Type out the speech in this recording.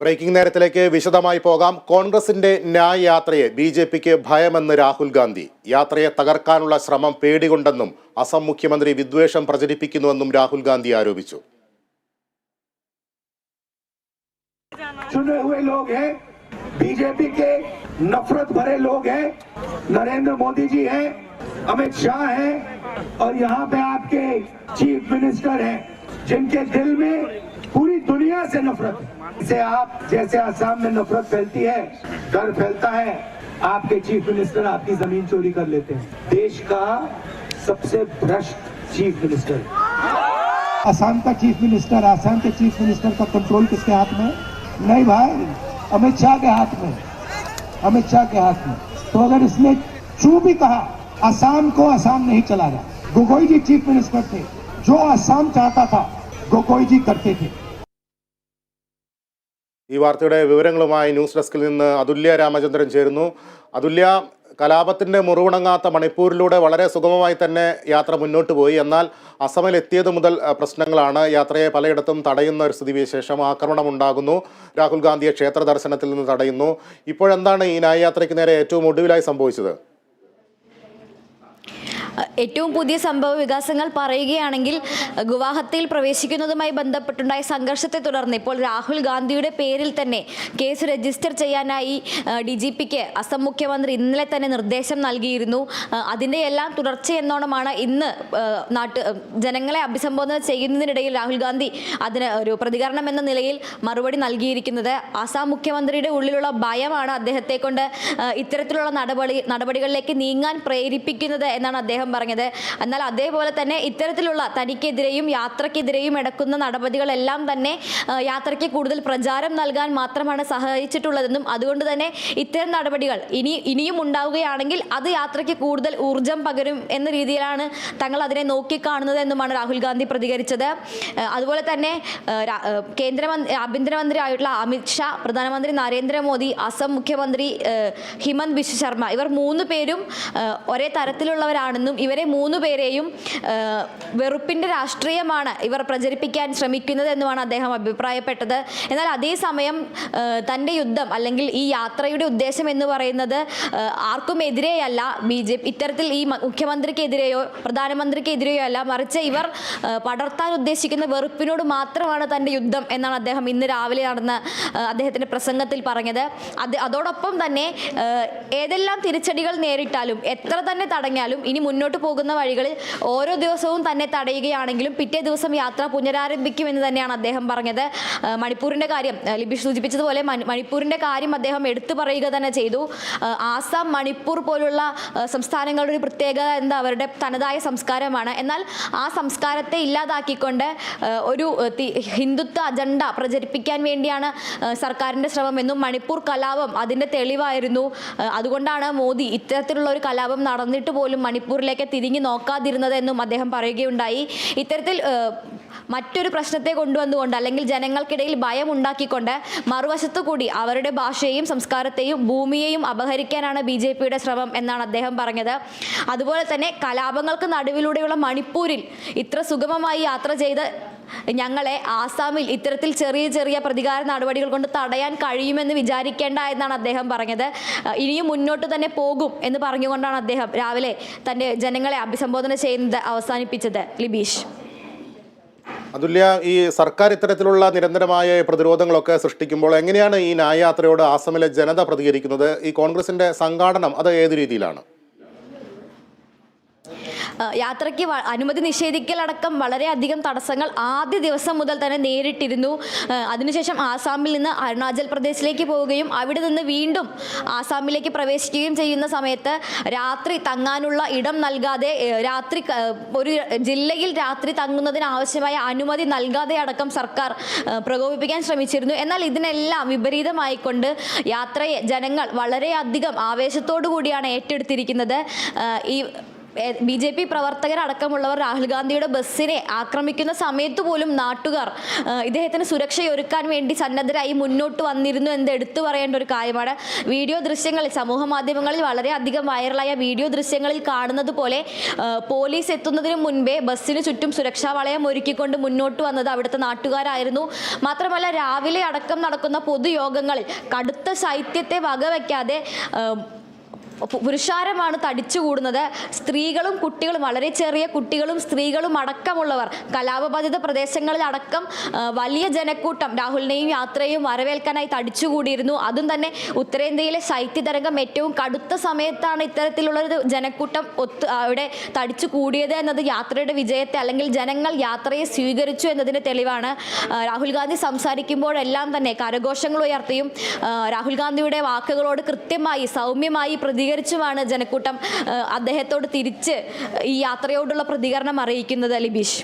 Breaking നേരത്തിലേക്ക് വിശദമായി പോകാം കോൺഗ്രസിന്റെ ന്യായ് യാത്രയെ ബി ജെ പിക്ക് ഭയമെന്ന് രാഹുൽ ഗാന്ധി യാത്രയെ തകർക്കാനുള്ള ശ്രമം പേടികൊണ്ടെന്നും അസം മുഖ്യമന്ത്രി വിദ്വേഷം പ്രചരിപ്പിക്കുന്നുവെന്നും രാഹുൽ ഗാന്ധി ആരോപിച്ചു चुने हुए लोग हैं बीजेपी के नफरत भरे लोग हैं नरेंद्र मोदी जी हैं अमित शाह हैं और यहाँ पे आपके चीफ मिनिस्टर हैं जिनके दिल में पूरी दुनिया से नफरत इसे आप, जैसे आसाम में नफरत फैलती है, डर फैलता है, आपके चीफ मिनिस्टर आपकी ज़मीन चोरी कर लेते हैं। देश का सबसे भ्रष्ट चीफ मिनिस्टर। असम का चीफ मिनिस्टर असम के चीफ मिनिस्टर का कंट्रोल किसके हाथ में? नहीं भाई, अमित शाह के हाथ में। अमित शाह के हाथ में। तो अगर इसने चू भी कहा, आसाम को आसाम नहीं चला रहा। गोगोई जी चीफ मिनिस्टर थे, जो आसाम चाहता था, गोगोई जी करते थे। ഈ വാർത്തയുടെ വിവരങ്ങളുമായി ന്യൂസ് ഡെസ്കിൽ നിന്ന് അതുല്യ രാമചന്ദ്രൻ ചേരുന്നു. അതുല്യ കലാപത്തിന്റെ മുറിവുണങ്ങാത്ത മണിപ്പൂരിലൂടെ വളരെ സുഗമമായി തന്നെ യാത്ര മുന്നോട്ട് പോയി. എന്നാൽ അസമിൽ എത്തിയത് മുതൽ പ്രശ്നങ്ങളാണ്. യാത്രയെ പലയിടത്തും തടയുന്ന ഒരു സ്ഥിതിവിശേഷം ആക്രമണം ഉണ്ടാകുന്നു രാഹുൽ ഗാന്ധിയെ ക്ഷേത്ര ദർശനത്തിൽ നിന്ന് തടയുന്നു. ഇപ്പോഴെന്താണ് ഈ നായയാത്രയ്ക്ക് നേരെ ഏറ്റവും ഒടുവിലായി സംഭവിച്ചത്? ഏറ്റവും പുതിയ സംഭവ വികാസങ്ങൾ പറയുകയാണെങ്കിൽ ഗുവാഹത്തിയിൽ പ്രവേശിക്കുന്നതുമായി ബന്ധപ്പെട്ടുണ്ടായ സംഘർഷത്തെ തുടർന്ന് ഇപ്പോൾ രാഹുൽ ഗാന്ധിയുടെ പേരിൽ തന്നെ കേസ് രജിസ്റ്റർ ചെയ്യാനായി ഡി ജി പിക്ക് അസം മുഖ്യമന്ത്രി ഇന്നലെ തന്നെ നിർദ്ദേശം നൽകിയിരുന്നു. അതിന്റെ എല്ലാം തുടർച്ചയെന്നോണമാണ് ഇന്ന് നാട്ടു ജനങ്ങളെ അഭിസംബോധന ചെയ്യുന്നതിനിടയിൽ രാഹുൽ ഗാന്ധി അതിന് ഒരു പ്രതികരണം എന്ന നിലയിൽ മറുപടി നൽകിയിരിക്കുന്നത്. ആസാം മുഖ്യമന്ത്രിയുടെ ഉള്ളിലുള്ള ഭയമാണ് അദ്ദേഹത്തെ കൊണ്ട് ഇത്തരത്തിലുള്ള നടപടി നടപടികളിലേക്ക് നീങ്ങാൻ പ്രേരിപ്പിക്കുന്നത് എന്നാണ് അദ്ദേഹം പറഞ്ഞത്. എന്നാൽ അതേപോലെ തന്നെ ഇത്തരത്തിലുള്ള തനിക്കെതിരെയും യാത്രക്കെതിരെയും എടുക്കുന്ന നടപടികളെല്ലാം തന്നെ യാത്രയ്ക്ക് കൂടുതൽ പ്രചാരം നൽകാൻ മാത്രമാണ് സഹായിച്ചിട്ടുള്ളതെന്നും അതുകൊണ്ട് തന്നെ ഇത്തരം നടപടികൾ ഇനി ഇനിയും ഉണ്ടാവുകയാണെങ്കിൽ അത് യാത്രയ്ക്ക് കൂടുതൽ ഊർജം പകരും എന്ന രീതിയിലാണ് തങ്ങൾ അതിനെ നോക്കിക്കാണുന്നത് എന്നുമാണ് രാഹുൽ ഗാന്ധി പ്രതികരിച്ചത്. അതുപോലെ തന്നെ കേന്ദ്രമന്ത്രി ആഭ്യന്തരമന്ത്രി ആയിട്ടുള്ള അമിത് ഷാ പ്രധാനമന്ത്രി നരേന്ദ്രമോദി അസം മുഖ്യമന്ത്രി ഹിമന്ത് ബിശ്വ ശർമ്മ ഇവർ മൂന്ന് പേരും ഒരേ തരത്തിലുള്ളവരാണെന്നും ഇവരെ മൂന്ന് പേരെയും വെറുപ്പിന്റെ രാഷ്ട്രീയമാണ് ഇവർ പ്രചരിപ്പിക്കാൻ ശ്രമിക്കുന്നത് എന്നുമാണ് അദ്ദേഹം അഭിപ്രായപ്പെട്ടത്. എന്നാൽ അതേസമയം തന്റെ യുദ്ധം അല്ലെങ്കിൽ ഈ യാത്രയുടെ ഉദ്ദേശം എന്ന് പറയുന്നത് ആർക്കും എതിരെയല്ല. ബി ജെ പി ഇത്തരത്തിൽ ഈ മുഖ്യമന്ത്രിക്കെതിരെയോ പ്രധാനമന്ത്രിക്കെതിരെയോ അല്ല മറിച്ച് ഇവർ പടർത്താൻ ഉദ്ദേശിക്കുന്ന വെറുപ്പിനോട് മാത്രമാണ് തന്റെ യുദ്ധം എന്നാണ് അദ്ദേഹം ഇന്ന് രാവിലെ നടന്ന അദ്ദേഹത്തിന്റെ പ്രസംഗത്തിൽ പറഞ്ഞത്. അത് അതോടൊപ്പം തന്നെ ഏതെല്ലാം തിരിച്ചടികൾ നേരിട്ടാലും എത്ര തന്നെ തടഞ്ഞാലും ഇനി മുന്നോട്ട് പോകുന്ന വഴികളിൽ ഓരോ ദിവസവും തന്നെ തടയുകയാണെങ്കിലും പിറ്റേ ദിവസം യാത്ര പുനരാരംഭിക്കുമെന്ന് തന്നെയാണ് അദ്ദേഹം പറഞ്ഞത്. മണിപ്പൂരിന്റെ കാര്യം ലിബിഷ് സൂചിപ്പിച്ചതുപോലെ മണിപ്പൂരിന്റെ കാര്യം അദ്ദേഹം എടുത്തു പറയുക തന്നെ ചെയ്തു. ആസാം മണിപ്പൂർ പോലുള്ള സംസ്ഥാനങ്ങളുടെ ഒരു പ്രത്യേകത എന്താ? അവരുടെ തനതായ സംസ്കാരമാണ്. എന്നാൽ ആ സംസ്കാരത്തെ ഇല്ലാതാക്കിക്കൊണ്ട് ഒരു ഹിന്ദുത്വ അജണ്ട പ്രചരിപ്പിക്കാൻ വേണ്ടിയാണ് സർക്കാരിന്റെ ശ്രമം ശ്രമമെന്നും മണിപ്പൂർ കലാപം അതിന്റെ തെളിവായിരുന്നു. അതുകൊണ്ടാണ് മോദി ഇത്തരത്തിലുള്ള ഒരു കലാപം നടന്നിട്ട് പോലും മണിപ്പൂരിലേക്ക് തിരിഞ്ഞു നോക്കാതിരുന്നത് എന്നും അദ്ദേഹം പറയുകയുണ്ടായി. ഇത്തരത്തിൽ മറ്റൊരു പ്രശ്നത്തെ കൊണ്ടുവന്നുകൊണ്ട് അല്ലെങ്കിൽ ജനങ്ങൾക്കിടയിൽ ഭയം ഉണ്ടാക്കിക്കൊണ്ട് മറുവശത്തു കൂടി അവരുടെ ഭാഷയെയും സംസ്കാരത്തെയും ഭൂമിയെയും അപഹരിക്കാനാണ് ബി ജെ പിയുടെ ശ്രമം എന്നാണ് അദ്ദേഹം പറഞ്ഞത്. അതുപോലെ തന്നെ കലാപങ്ങൾക്ക് നടുവിലൂടെയുള്ള മണിപ്പൂരിൽ ഇത്ര സുഗമമായി യാത്ര ചെയ്ത് ഞങ്ങളെ ആസാമിൽ ഇത്തരത്തിൽ ചെറിയ ചെറിയ പ്രതികാര നടപടികൾ കൊണ്ട് തടയാൻ കഴിയുമെന്ന് വിചാരിക്കേണ്ട എന്നാണ് അദ്ദേഹം പറഞ്ഞത്. ഇനിയും മുന്നോട്ട് തന്നെ പോകും എന്ന് പറഞ്ഞുകൊണ്ടാണ് അദ്ദേഹം രാവിലെ തന്റെ ജനങ്ങളെ അഭിസംബോധന ചെയ്യുന്നത് അവസാനിപ്പിച്ചത്. ലിബീഷ്. അതുല്യ ഈ സർക്കാർ ഇത്തരത്തിലുള്ള നിരന്തരമായ പ്രതിരോധങ്ങളൊക്കെ സൃഷ്ടിക്കുമ്പോൾ എങ്ങനെയാണ് ഈ ന്യായയാത്രയോട് ആസമിലെ ജനത പ്രതികരിക്കുന്നത്? ഈ കോൺഗ്രസിന്റെ സംഘാടനം അത് ഏത് രീതിയിലാണ്? യാത്രയ്ക്ക് അനുമതി അനുമതി നിഷേധിക്കലടക്കം വളരെയധികം തടസ്സങ്ങൾ ആദ്യ ദിവസം മുതൽ തന്നെ നേരിട്ടിരുന്നു. അതിനുശേഷം ആസാമിൽ നിന്ന് അരുണാചൽ പ്രദേശിലേക്ക് പോവുകയും അവിടെ നിന്ന് വീണ്ടും ആസാമിലേക്ക് പ്രവേശിക്കുകയും ചെയ്യുന്ന സമയത്ത് രാത്രി തങ്ങാനുള്ള ഇടം നൽകാതെ രാത്രി ഒരു ജില്ലയിൽ രാത്രി തങ്ങുന്നതിന് ആവശ്യമായ അനുമതി നൽകാതെ അടക്കം സർക്കാർ പ്രകോപിപ്പിക്കാൻ ശ്രമിച്ചിരുന്നു. എന്നാൽ ഇതിനെല്ലാം വിപരീതമായിക്കൊണ്ട് യാത്രയെ ജനങ്ങൾ വളരെയധികം ആവേശത്തോടു കൂടിയാണ് ഏറ്റെടുത്തിരിക്കുന്നത്. ഈ ബി ജെ പി പ്രവർത്തകരടക്കമുള്ളവർ രാഹുൽ ഗാന്ധിയുടെ ബസ്സിനെ ആക്രമിക്കുന്ന സമയത്ത് പോലും നാട്ടുകാർ ഇദ്ദേഹത്തിന് സുരക്ഷയൊരുക്കാൻ വേണ്ടി സന്നദ്ധരായി മുന്നോട്ട് വന്നിരുന്നു എന്ന് എടുത്തു പറയേണ്ട ഒരു കാര്യമാണ്. വീഡിയോ ദൃശ്യങ്ങളിൽ സമൂഹ മാധ്യമങ്ങളിൽ വളരെയധികം വൈറലായ വീഡിയോ ദൃശ്യങ്ങളിൽ കാണുന്നത് പോലെ പോലീസ് എത്തുന്നതിന് മുൻപേ ബസ്സിന് ചുറ്റും സുരക്ഷാ വളയം ഒരുക്കിക്കൊണ്ട് മുന്നോട്ട് വന്നത് അവിടുത്തെ നാട്ടുകാരായിരുന്നു. മാത്രമല്ല രാവിലെ അടക്കം നടക്കുന്ന പൊതുയോഗങ്ങളിൽ കടുത്ത ശൈത്യത്തെ വകവയ്ക്കാതെ ആ, തടിച്ചു പുരുഷാരമാണ് തടിച്ചുകൂടുന്നത്. സ്ത്രീകളും കുട്ടികളും വളരെ ചെറിയ കുട്ടികളും സ്ത്രീകളും അടക്കമുള്ളവർ. കലാപബാധിത പ്രദേശങ്ങളിൽ അടക്കം വലിയ ജനക്കൂട്ടം രാഹുലിനെയും യാത്രയും വരവേൽക്കാനായി തടിച്ചുകൂടിയിരുന്നു. അതും തന്നെ ഉത്തരേന്ത്യയിലെ ശൈത്യതരംഗം ഏറ്റവും കടുത്ത സമയത്താണ് ഇത്തരത്തിലുള്ള ഒരു ജനക്കൂട്ടം ഒത്ത് അവിടെ തടിച്ചു കൂടിയത് എന്നത് യാത്രയുടെ വിജയത്തെ അല്ലെങ്കിൽ ജനങ്ങൾ യാത്രയെ സ്വീകരിച്ചു എന്നതിന്റെ തെളിവാണ്. രാഹുൽ ഗാന്ധി സംസാരിക്കുമ്പോഴെല്ലാം തന്നെ കരഘോഷങ്ങൾ ഉയർത്തിയും രാഹുൽ ഗാന്ധിയുടെ വാക്കുകളോട് കൃത്യമായി സൗമ്യമായി പ്രതികരിച്ചുമാണ് ജനക്കൂട്ടം അദ്ദേഹത്തോട് തിരിച്ച് ഈ യാത്രയോടുള്ള പ്രതികരണം അറിയിക്കുന്നത് ലിബീഷ്